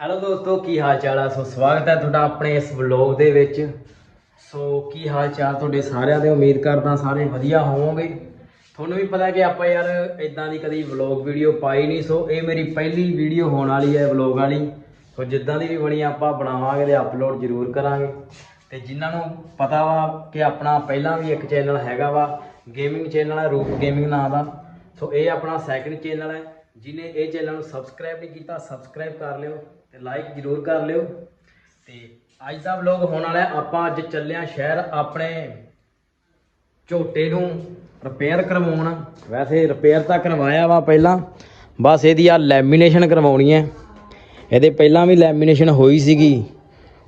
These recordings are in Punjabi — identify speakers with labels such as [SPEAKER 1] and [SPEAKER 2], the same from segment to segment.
[SPEAKER 1] ਹੈਲੋ ਦੋਸਤੋ, ਕੀ ਹਾਲ ਚਾਲ ਆ? ਸੋ ਸਵਾਗਤ ਹੈ ਤੁਹਾਡਾ ਆਪਣੇ ਇਸ ਵਲੌਗ ਦੇ ਵਿੱਚ। ਸੋ ਕੀ ਹਾਲ ਚਾਲ ਤੁਹਾਡੇ ਸਾਰਿਆਂ ਦੇ? ਉਮੀਦ ਕਰਦਾ ਸਾਰੇ ਵਧੀਆ ਹੋਵੋਗੇ। ਤੁਹਾਨੂੰ ਵੀ ਪਤਾ ਕਿ ਆਪਾਂ ਯਾਰ ਇਦਾਂ ਦੀ ਕਦੀ ਵਲੌਗ ਵੀਡੀਓ ਪਾਈ ਨਹੀਂ, ਸੋ ਇਹ ਮੇਰੀ ਪਹਿਲੀ ਵੀਡੀਓ ਹੋਣ ਵਾਲੀ ਹੈ ਵਲੌਗ ਵਾਲੀ। ਸੋ ਜਿੱਦਾਂ ਦੀ ਵੀ ਬਣੀ ਆਪਾਂ ਬਣਾਵਾਂਗੇ ਤੇ ਅਪਲੋਡ ਜ਼ਰੂਰ ਕਰਾਂਗੇ। ਤੇ ਜਿਨ੍ਹਾਂ ਨੂੰ ਪਤਾ ਵਾ ਕਿ ਆਪਣਾ ਪਹਿਲਾਂ ਵੀ ਇੱਕ ਚੈਨਲ ਹੈਗਾ ਵਾ ਗੇਮਿੰਗ ਚੈਨਲ ਹੈ ਰੂਪ ਗੇਮਿੰਗ ਨਾਂ ਦਾ। ਸੋ ਇਹ ਆਪਣਾ ਸੈਕੰਡ ਚੈਨਲ ਹੈ। ਜਿਹਨੇ ਇਹ ਚੈਨਲ ਨੂੰ ਸਬਸਕ੍ਰਾਈਬ ਨਹੀਂ ਕੀਤਾ ਸਬਸਕ੍ਰਾਈਬ ਕਰ ਲਿਓ। ਤੇ ਲਾਈਕ ਜ਼ਰੂਰ ਕਰ ਲਿਓ। ਤੇ ਅੱਜ ਦਾ ਵਲੌਗ ਹੋਣ ਵਾਲਾ ਆਪਾਂ ਅੱਜ ਚੱਲਿਆ ਸ਼ਹਿਰ ਆਪਣੇ ਝੋਟੇ ਨੂੰ ਰਿਪੇਅਰ ਕਰਵਾਉਣ। ਵੈਸੇ ਰਿਪੇਅਰ ਤਾਂ ਕਰਵਾਇਆ ਵਾ ਪਹਿਲਾਂ। ਬਸ ਇਹਦੀ ਆ ਲੈਮੀਨੇਸ਼ਨ ਕਰਵਾਉਣੀ ਹੈ। ਇਹਦੇ ਪਹਿਲਾਂ ਵੀ ਲੈਮੀਨੇਸ਼ਨ ਹੋਈ ਸੀਗੀ।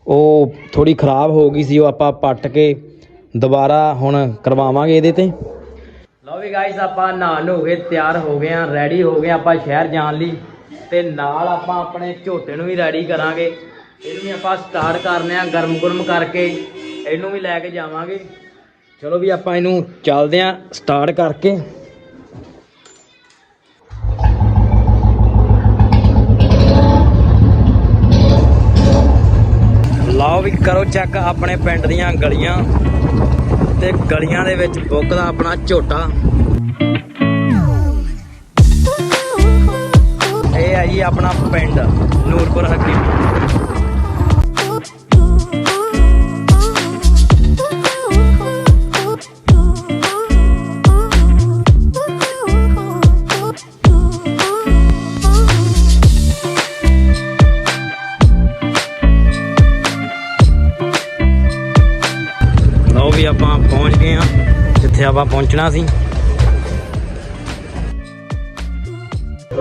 [SPEAKER 1] ਉਹ ਥੋੜੀ ਖਰਾਬ ਹੋ ਗਈ ਸੀ। ਉਹ ਆਪਾਂ ਪੱਟ ਕੇ ਦੁਬਾਰਾ ਹੁਣ ਕਰਵਾਵਾਂਗੇ ਇਹਦੇ ਤੇ। ਲਓ ਵੀ ਗਾਇਸ ਆਪਾਂ ਨਹਾ ਹੋ ਗਏ ਤਿਆਰ ਹੋ ਗਏ ਆ ਰੈਡੀ ਹੋ ਗਏ ਆਪਾਂ ਸ਼ਹਿਰ ਜਾਣ ਲਈ। ਤੇ ਨਾਲ ਆਪਾਂ ਆਪਣੇ ਝੋਟੇ ਨੂੰ ਵੀ ਰੈਡੀ ਕਰਾਂਗੇ। ਇਹਨੂੰ ਵੀ ਆਪਾਂ ਸਟਾਰਟ ਕਰਨੇ ਆ ਗਰਮ ਗੁਰਮ ਕਰਕੇ। ਇਹਨੂੰ ਵੀ ਲੈ ਕੇ ਜਾਵਾਂਗੇ। ਚਲੋ ਵੀ ਆਪਾਂ ਇਹਨੂੰ ਚੱਲਦੇ ਆ ਸਟਾਰਟ ਕਰਕੇ। ਲਓ ਵੀ ਕਰੋ ਚੈੱਕ ਆਪਣੇ ਪਿੰਡ ਦੀਆਂ ਗਲੀਆਂ। ਤੇ ਗਲੀਆਂ ਦੇ ਵਿੱਚ ਬੁੱਕਦਾ ਆਪਣਾ ਝੋਟਾ। ਆਪਣਾ ਪਿੰਡ ਨੂਰਪੁਰ ਹੱਕੀ। ਲਓ ਵੀ ਆਪਾਂ ਪਹੁੰਚ ਗਏ ਆ ਜਿੱਥੇ ਆਪਾਂ ਪਹੁੰਚਣਾ ਸੀ।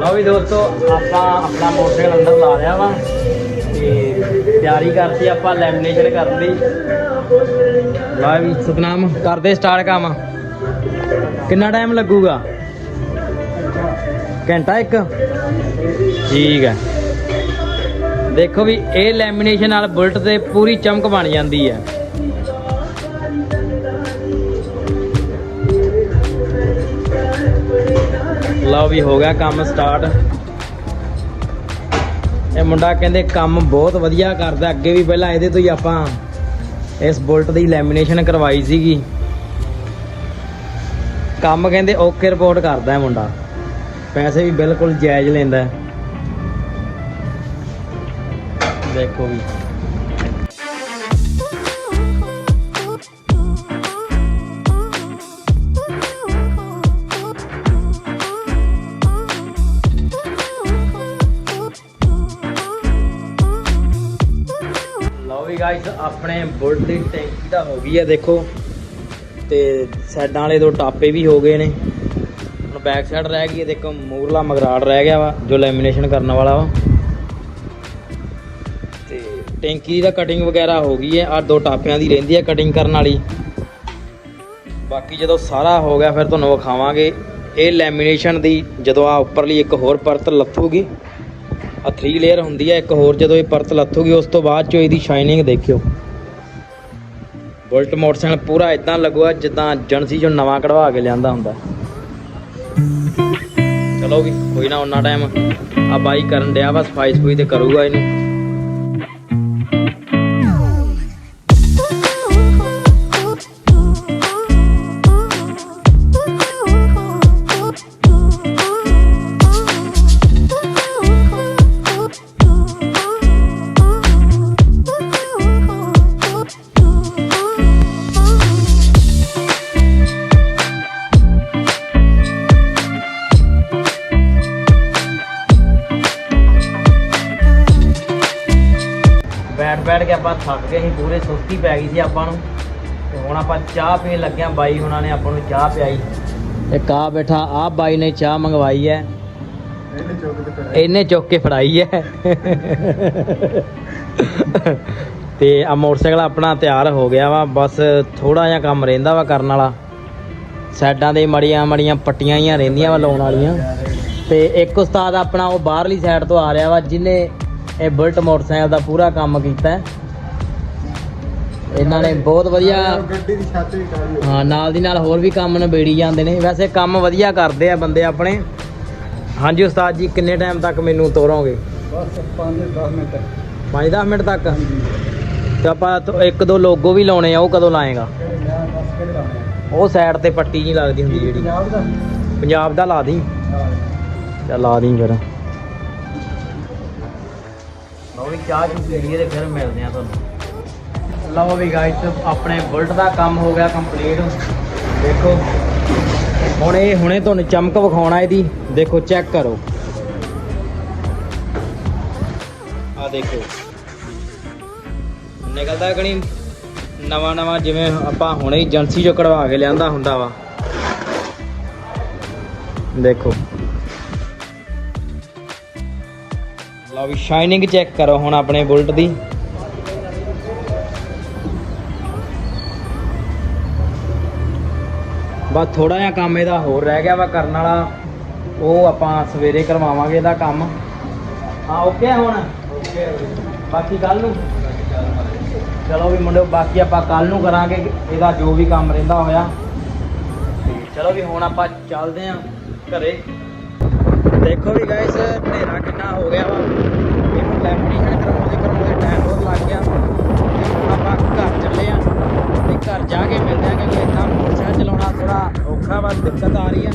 [SPEAKER 1] ਲਓ ਵੀ ਦੋਸਤੋ ਆਪਾਂ ਆਪਣਾ ਮੋਟਰਸਾਈਕਲ ਅੰਦਰ ਲਾ ਲਿਆ ਵਾ ਤੇ ਤਿਆਰੀ ਕਰਤੀ ਆਪਾਂ ਲੈਮੀਨੇਸ਼ਨ ਕਰਨ ਦੀ ਲਾ ਵੀ ਸਤਨਾਮ। ਕਰਦੇ ਸਟਾਰਟ ਕੰਮ। ਕਿੰਨਾ ਟਾਈਮ ਲੱਗੂਗਾ? ਘੰਟਾ ਇੱਕ? ਠੀਕ ਹੈ। ਦੇਖੋ ਵੀ ਇਹ ਲੈਮੀਨੇਸ਼ਨ ਨਾਲ ਬੁਲਟ ਤੇ ਪੂਰੀ ਚਮਕ ਬਣ ਜਾਂਦੀ ਹੈ। ਲਓ ਵੀ ਹੋ ਗਿਆ, ਕੰਮ ਸਟਾਰਟ ਇਹ ਮੁੰਡਾ ਕਹਿੰਦੇ ਕੰਮ ਬਹੁਤ ਵਧੀਆ ਕਰਦਾ, ਅੱਗੇ ਵੀ ਪਹਿਲਾਂ ਇਹਦੇ ਤੋਂ ਹੀ ਆਪਾਂ ਇਸ ਬੁਲਟ ਦੀ ਲੈਮੀਨੇਸ਼ਨ ਕਰਵਾਈ ਸੀਗੀ। ਕੰਮ ਕਹਿੰਦੇ ਓਕੇ ਰਿਪੋਰਟ ਕਰਦਾ ਹੈ ਮੁੰਡਾ। ਪੈਸੇ ਵੀ ਬਿਲਕੁਲ ਜਾਇਜ਼ ਲੈਂਦਾ। ਦੇਖੋ ਵੀ। ਲਓ ਵੀ ਗਾਇਸ ਆਪਣੇ ਬੁਲਟ ਦੀ ਟੈਂਕੀ ਤਾਂ ਹੋ ਗਈ ਹੈ ਦੇਖੋ। ਤੇ ਸਾਈਡਾਂ ਵਾਲੇ ਦੋ ਟਾਪੇ ਵੀ ਹੋ ਗਏ ਨੇ। ਹੁਣ ਬੈਕ ਸਾਈਡ ਰਹਿ ਗਈ ਹੈ ਦੇਖੋ ਮੂਰਲਾ ਮਗਰਾੜ ਰਹਿ ਗਿਆ ਵਾ, ਜੋ ਲੈਮੀਨੇਸ਼ਨ ਕਰਨ ਵਾਲਾ ਵਾ। ਤੇ ਟੈਂਕੀ ਦਾ ਕਟਿੰਗ ਵਗੈਰਾ ਹੋ ਗਈ ਹੈ ਆ ਦੋ ਟਾਪਿਆਂ ਦੀ ਰਹਿੰਦੀ ਹੈ ਕਟਿੰਗ ਕਰਨ ਵਾਲੀ। ਬਾਕੀ ਜਦੋਂ ਸਾਰਾ ਹੋ ਗਿਆ, ਫਿਰ ਤੁਹਾਨੂੰ ਵਿਖਾਵਾਂਗੇ। ਇਹ ਲੈਮੀਨੇਸ਼ਨ ਦੀ ਜਦੋਂ ਆ ਉੱਪਰਲੀ ਇੱਕ ਹੋਰ ਪਰਤ ਲੱਥੂਗੀ ਆ 3 ਲੇਅਰ ਹੁੰਦੀ ਹੈ ਇੱਕ ਹੋਰ ਜਦੋਂ ਇਹ ਪਰਤ ਲੱਥੂਗੀ, ਉਸ ਤੋਂ ਬਾਅਦ ਚੋਂ ਇਹਦੀ ਸ਼ਾਈਨਿੰਗ ਦੇਖਿਓ। ਬੁਲਟ ਮੋਟਰਸਾਈਕਲ ਪੂਰਾ ਇਦਾਂ ਲੱਗੂਗਾ ਜਿੱਦਾਂ ਏਜੰਸੀ ਜੋ ਨਵਾਂ ਕਢਵਾ ਕੇ ਲਿਆਂਦਾ ਹੁੰਦਾ। ਚਲੋ ਵੀ, ਕੋਈ ਨਾ ਉਹਨਾਂ ਟਾਈਮ ਆ ਬਾਈ ਕਰਨ ਡਿਆ ਵਾ ਸਫ਼ਾਈ ਸਫੂਈ ਤੇ ਕਰੂਗਾ ਇਹਨੂੰ। ਬੈਠ ਬੈਠ ਕੇ ਆਪਾਂ ਥੱਕ ਗਏ ਸੀ ਪੂਰੇ ਸੁਸਤੀ ਪੈ ਗਈ ਸੀ ਆਪਾਂ ਨੂੰ। ਤੇ ਹੁਣ ਆਪਾਂ ਚਾਹ ਪੀਣ ਲੱਗਿਆ ਬਾਈ ਉਹਨਾਂ ਨੇ ਆਪਾਂ ਨੂੰ ਚਾਹ ਪਿਆਈ। ਇੱਕ ਆ ਬੈਠਾ ਆ ਬਾਈ ਨੇ ਚਾਹ ਮੰਗਵਾਈ ਹੈ। ਇਹਨੇ ਚੁੱਕ ਕੇ ਫੜਾਈ। ਹੈ। ਤੇ ਆ ਮੋਟਰਸਾਈਕਲ ਆਪਣਾ ਤਿਆਰ ਹੋ ਗਿਆ ਵਾ ਬਸ ਥੋੜਾ ਜਿਹਾ ਕੰਮ ਰਹਿੰਦਾ ਵਾ ਕਰਨ ਵਾਲਾ। ਸਾਈਡਾਂ ਦੇ ਮੜੀਆਂ ਮੜੀਆਂ ਪੱਟੀਆਂ ਹੀ ਰਹਿੰਦੀਆਂ ਵਾ ਲਾਉਣ ਵਾਲੀਆਂ। ਤੇ ਇੱਕ ਉਸਤਾਦ ਆਪਣਾ ਉਹ ਬਾਹਰਲੀ ਸਾਈਡ ਤੋਂ ਆ ਰਿਹਾ ਵਾ ਜਿਹਨੇ ਇਹ ਬੁਲਟ ਮੋਟਰਸਾਈਕਲ ਦਾ ਪੂਰਾ ਕੰਮ ਕੀਤਾ ਇਹਨਾਂ ਨੇ ਬਹੁਤ ਵਧੀਆ
[SPEAKER 2] ਗੱਡੀ ਦੀ ਛੱਤ ਵੀ ਕਾਲੀ
[SPEAKER 1] ਹਾਂ ਨਾਲ ਦੀ ਨਾਲ ਹੋਰ ਵੀ ਕੰਮ ਨਿਬੇੜੀ ਜਾਂਦੇ ਨੇ। ਵੈਸੇ ਕੰਮ ਵਧੀਆ ਕਰਦੇ ਆ ਬੰਦੇ ਆਪਣੇ। ਹਾਂਜੀ ਉਸਤਾਦ ਜੀ ਕਿੰਨੇ ਟਾਈਮ ਤੱਕ ਮੈਨੂੰ ਤੋਰੋਗੇ?
[SPEAKER 2] ਬਸ 5-10 ਮਿੰਟ।
[SPEAKER 1] 5-10 ਮਿੰਟ ਤੱਕ? ਤੇ ਆਪਾਂ ਇੱਕ ਦੋ ਲੋਗੋ ਵੀ ਲਾਉਣੇ ਆ ਉਹ ਕਦੋਂ ਲਾਏਗਾ? ਉਹ ਸਾਈਡ ਤੇ ਪੱਟੀ ਜੀ ਲੱਗਦੀ ਹੁੰਦੀ ਜਿਹੜੀ।
[SPEAKER 2] ਪੰਜਾਬ ਦਾ?
[SPEAKER 1] ਲਾ ਦੀ। ਚੱਲ ਲਾ ਦੀ ਫਿਰ। ਲਓ ਵੀ ਚਾਹ ਚੂ ਪੀ ਤੇ ਫਿਰ ਮਿਲਦੇ ਆ ਤੁਹਾਨੂੰ। ਲਓ ਵੀ ਗਾਇਸ ਆਪਣੇ ਬੁਲਟ ਦਾ ਕੰਮ ਹੋ ਗਿਆ ਕੰਪਲੀਟ ਦੇਖੋ, ਹੁਣ ਇਹ ਹੁਣੇ ਤੁਹਾਨੂੰ ਚਮਕ ਵਿਖਾਉਣਾ ਇਹਦੀ। ਦੇਖੋ ਚੈੱਕ ਕਰੋ। ਆ ਦੇਖੋ। ਨਿਕਲਦਾ ਕਣੀ ਨਵਾਂ ਨਵਾਂ ਜਿਵੇਂ ਆਪਾਂ ਹੁਣੇ ਏਜੰਸੀ ਚੋਂ ਕਢਵਾ ਕੇ ਲਿਆਂਦਾ ਹੁੰਦਾ ਵਾ। ਦੇਖੋ। ਲਓ ਵੀ ਸ਼ਾਈਨਿੰਗ ਚੈੱਕ ਕਰੋ ਹੁਣ ਆਪਣੇ ਬੁਲਟ ਦੀ। ਬਸ ਥੋੜਾ ਜਿਹਾ ਕੰਮ ਇਹਦਾ ਹੋਰ ਰਹਿ ਗਿਆ ਵਾ ਕਰਨ ਵਾਲਾ। ਉਹ ਆਪਾਂ ਸਵੇਰੇ ਕਰਵਾਵਾਂਗੇ ਇਹਦਾ ਕੰਮ। ਹਾਂ ਓਕੇ ਹੁਣ? ਓਕੇ ਬਾਕੀ ਕੱਲ ਨੂੰ? ਚਲੋ ਵੀ ਮੁੰਡਿਓ, ਬਾਕੀ ਆਪਾਂ ਕੱਲ ਨੂੰ ਕਰਾਂਗੇ। ਇਹਦਾ ਜੋ ਵੀ ਕੰਮ ਰਹਿੰਦਾ ਹੋਇਆ। ਚਲੋ ਵੀ ਹੁਣ ਆਪਾਂ ਚੱਲਦੇ ਆਂ ਘਰੇ। ਦੇਖੋ ਵੀ ਗਾਇਸ ਹਨੇਰਾ ਕਿੰਨਾ ਹੋ ਗਿਆ ਵਾ। ਇਹਨੂੰ ਲੈਮੀਨੇਸ਼ਨ ਕਰਾਉਂਦੇ ਕਰਾਉਂਦੇ ਟਾਈਮ ਬਹੁਤ ਲੱਗ ਗਿਆ। ਤੇ ਆਪਾਂ ਘਰ ਚੱਲੇ ਆਂ ਤੇ ਘਰ ਜਾ ਕੇ ਮਿਲਦੇ ਆਂ ਕਿਉਂਕਿ ਇੰਨਾ ਮੋਟਰਸਾਈਕਲ ਚਲਾਉਣਾ ਥੋੜਾ ਔਖਾ ਵਾ, ਦਿੱਕਤ ਆ ਰਹੀ ਆ।